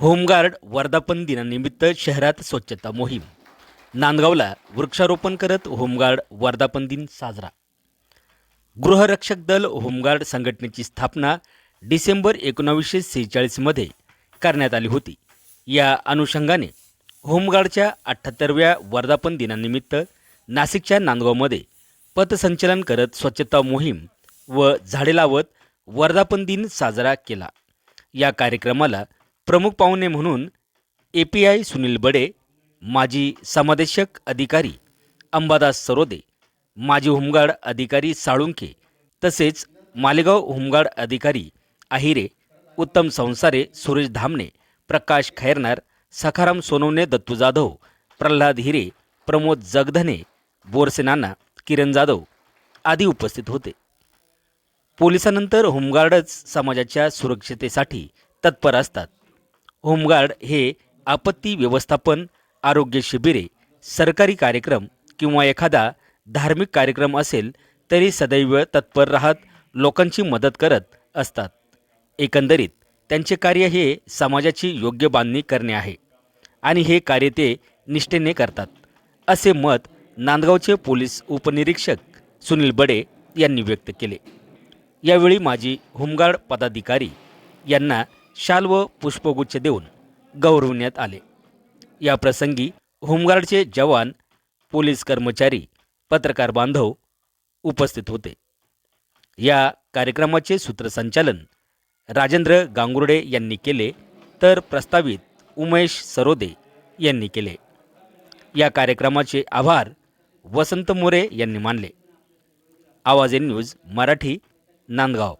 Home guard वर्धापन दिनानिमित्त शहरात स्वच्छता मोहीम. नांदगावला वृक्षारोपण करत होमगार्ड वर्धापन दिन साजरा. गृहरक्षक दल होमगार्ड संघटनेची स्थापना डिसेंबर एकोणावीसशे सेहेचाळीसमध्ये करण्यात आली होती. या अनुषंगाने होमगार्डच्या अठ्ठ्याहत्तरव्या वर्धापन दिनानिमित्त नाशिकच्या नांदगावमध्ये पथसंचलन करत स्वच्छता मोहीम व झाडे लावत वर्धापन दिन साजरा केला. या कार्यक्रमाला प्रमुख पाहुणे म्हणून A P I Sunil Bade माजी समादेशक अधिकारी अंबादास सरोदे माजी होमगार्ड अधिकारी साळुंके तसेच मालेगाव होमगार्ड अधिकारी आहिरे उत्तम संसारे सुरेश धामणे प्रकाश खैरनार सखाराम सोनवणे दत्तू जाधव प्रल्हाद हिरे प्रमोद जगधने बोरसेनाना किरण जाधव आदी उपस्थित होते. पोलिसांनंतर होमगार्डच समाजाच्या सुरक्षितेसाठी तत्पर असतात. होमगार्ड हे आपत्ती व्यवस्थापन आरोग्य शिबिरे सरकारी कार्यक्रम किंवा एखादा धार्मिक कार्यक्रम असेल तरी सदैव तत्पर राहत लोकांची मदत करत असतात. एकंदरीत त्यांचे कार्य हे समाजाची योग्य बांधणी करणे आहे आणि हे कार्य ते निष्ठेने करतात असे मत नांदगावचे पोलीस उपनिरीक्षक सुनील बडे यांनी व्यक्त केले. यावेळी माजी होमगार्ड पदाधिकारी यांना शाल व पुष्पगुच्छ देऊन गौरवण्यात आले. या प्रसंगी होमगार्डचे जवान पोलीस कर्मचारी पत्रकार बांधव उपस्थित होते. या कार्यक्रमाचे सूत्रसंचालन राजेंद्र गांगुर्डे यांनी केले तर प्रस्तावित उमेश सरोदे यांनी केले. या कार्यक्रमाचे आभार वसंत मोरे यांनी मानले. आवाज ए न्यूज मराठी नांदगाव.